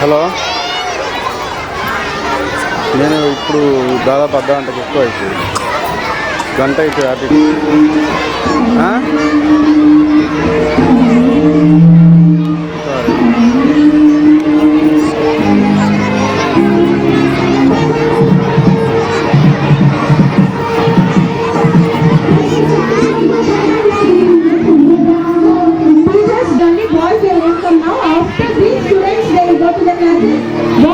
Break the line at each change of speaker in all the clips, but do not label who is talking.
Hello నేను ఇప్పుడు దాదాపు అర్ధ గంటకు ఎక్కువ అవుతుంది గంట అయితే అటు
Yo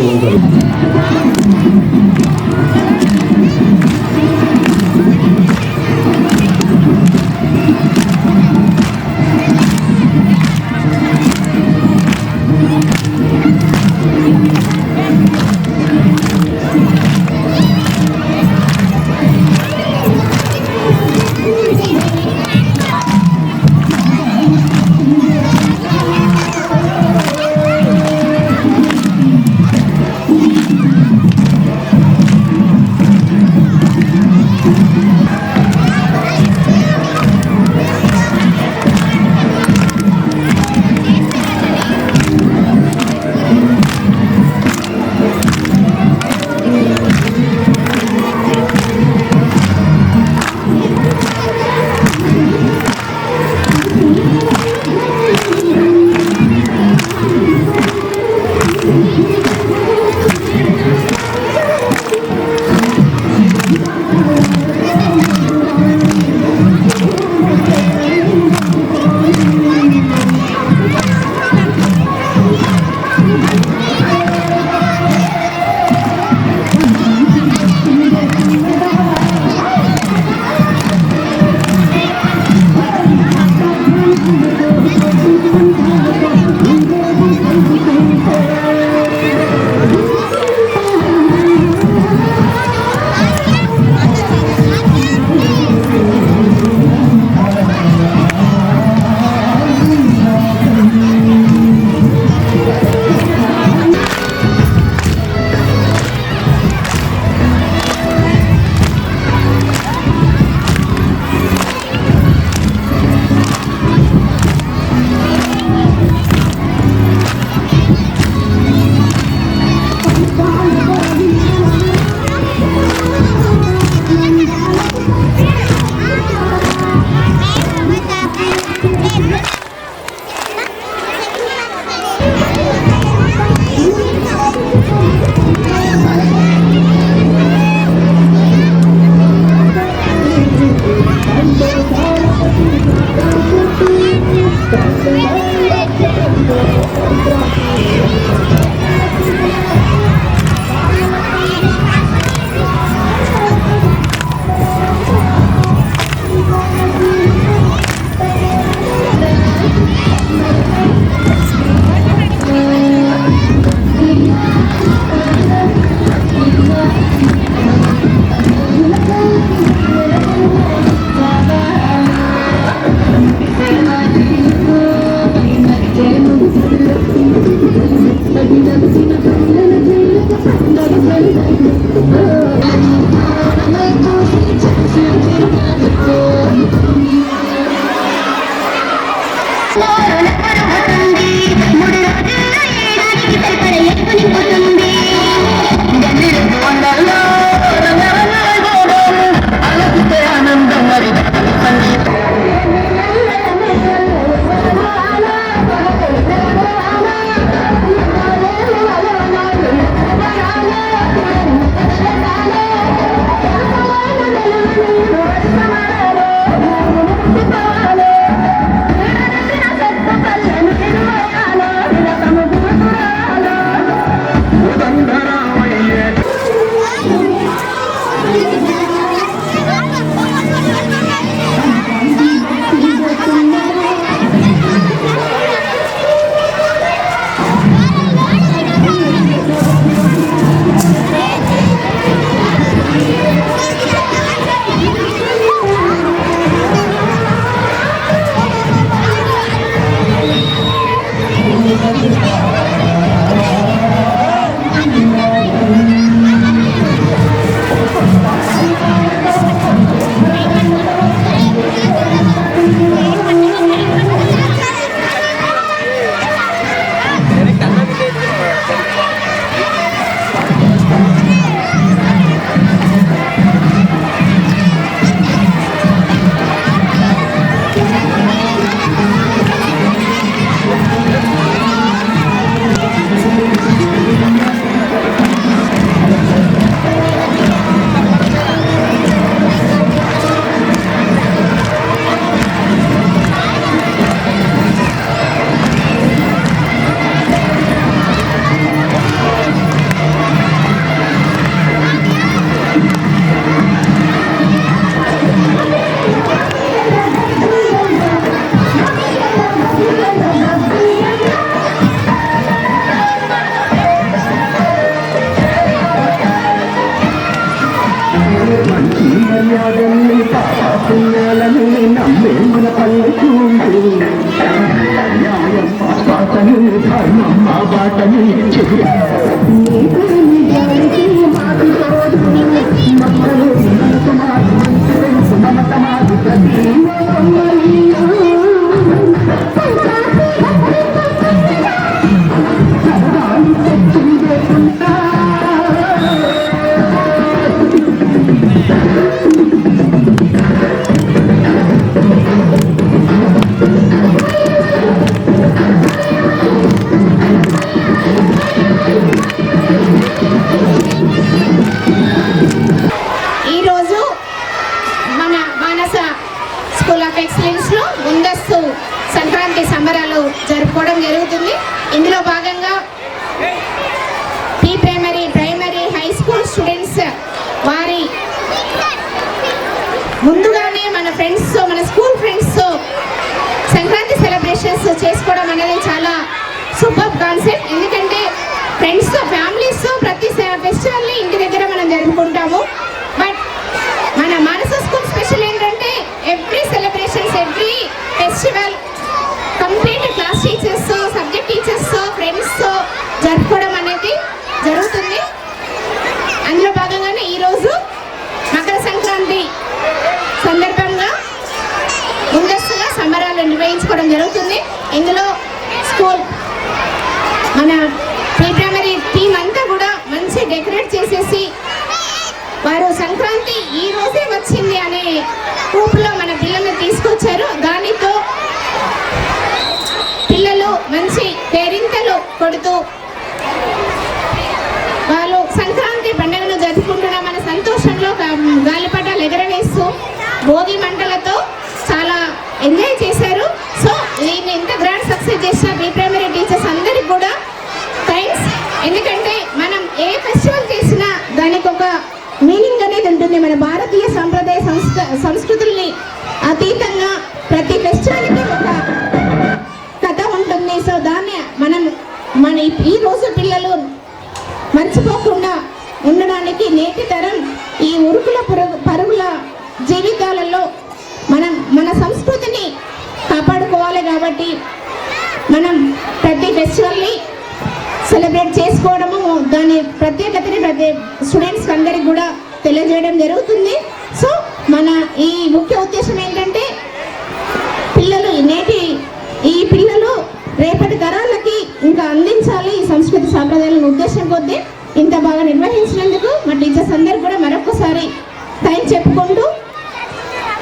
ఉంటుంది
పుణ్యాలని మా బాటని
ఈరోజు జరుగుతుంది. ఇందులో భాగంగా pre primary primary high school students వారి ముందుగానే మన ఫ్రెండ్స్ మన స్కూల్ ఫ్రెండ్స్ సంక్రాంతి సెలబ్రేషన్స్ చేసుకోవడం అనేది చాలా సూపర్ కాన్సెప్ట్ ఎందుకంటే ఫ్రెండ్స్తో ఫ్యామిలీస్తో ప్రతి ఫెస్టివల్ని ఇంటి దగ్గర మనం జరుపుకుంటాము. బట్ మన మానస స్కూల్ స్పెషల్ ఏంటంటే every celebrations every festival class teachers subject teachers friends జరుపుకోవడం అనేది జరుగుతుంది. అందులో భాగంగానే ఈరోజు మకర సంక్రాంతి సందర్భంగా ముందస్తుగా సంబరాలు నిర్వహించుకోవడం జరుగుతుంది. ఇందులో స్కూల్ మన ప్రీ ప్రైమరీ టీం అంతా కూడా మంచి డెకరేట్ చేసేసి వారు సంక్రాంతి ఈ రోజే వచ్చింది అనే రూపులో మన పిల్లల్ని తీసుకొచ్చారు దానితో పిల్లలు మంచి పేరింతలు కొడుతూ వాళ్ళు సంక్రాంతి పండుగను జరుపుకుంటున్నామన్న సంతోషంలో గాలిపటాలు ఎగరవేస్తూ భోగి మంటలతో చాలా ఎంజాయ్ చేశారు. సో దీన్ని ఇంత గ్రాండ్ సక్సెస్ చేసిన బీ ప్రైమరీ టీచర్స్ అందరికి కూడా థ్యాంక్స్. ఎందుకంటే మనం ఏ ఫెస్టివల్ చేసినా దానికి ఒక మీనింగ్ అనేది ఉంటుంది. మన భారతీయ సంప్రదాయ సంస్క సంస్కృతుల్ని అతీతంగా ప్రతి ఫెస్టివల్కి ఒక కథ ఉంటుంది. సో దాన్ని మనం మన ఈ- రోజు పిల్లలు మర్చిపోకుండా ఉండడానికి నేటి తరం ఈ ఉరుకుల పరుగు పరుగుల జీవితాలలో మనం మన సంస్కృతిని కాపాడుకోవాలి కాబట్టి మనం ప్రతి ఫెస్టివల్ని సెలబ్రేట్ చేసుకోవడము దాని ప్రత్యేకతని ప్రతి స్టూడెంట్స్ అందరికి కూడా తెలియజేయడం జరుగుతుంది. సో మన ఈ ముఖ్య ఉద్దేశం ఏంటంటే పిల్లలు నేటి ఈ పిల్లలు రేపటి తరాలకి ఇంకా అందించాలి ఈ సంస్కృతి సాంప్రదాయాలను ఉద్దేశం కొద్దీ ఇంత బాగా నిర్వహించినందుకు మా టీచర్స్ అందరు కూడా మరొకసారి థ్యాంక్స్ చెప్పుకుంటూ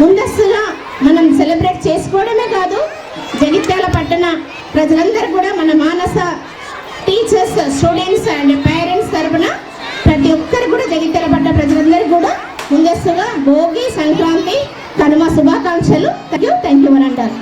ముందస్తుగా మనం సెలబ్రేట్ చేసుకోవడమే కాదు జగిత్యాల పట్టణ ప్రజలందరూ కూడా మన Manasa teachers students and parents తరఫున ప్రతి ఒక్కరు కూడా జగిత్యాల పట్టణ ప్రజలందరూ కూడా ముందస్తుగా భోగి సంక్రాంతి కనుమ శుభాకాంక్షలు. థ్యాంక్ యూ థ్యాంక్ యూ అని అంటారు.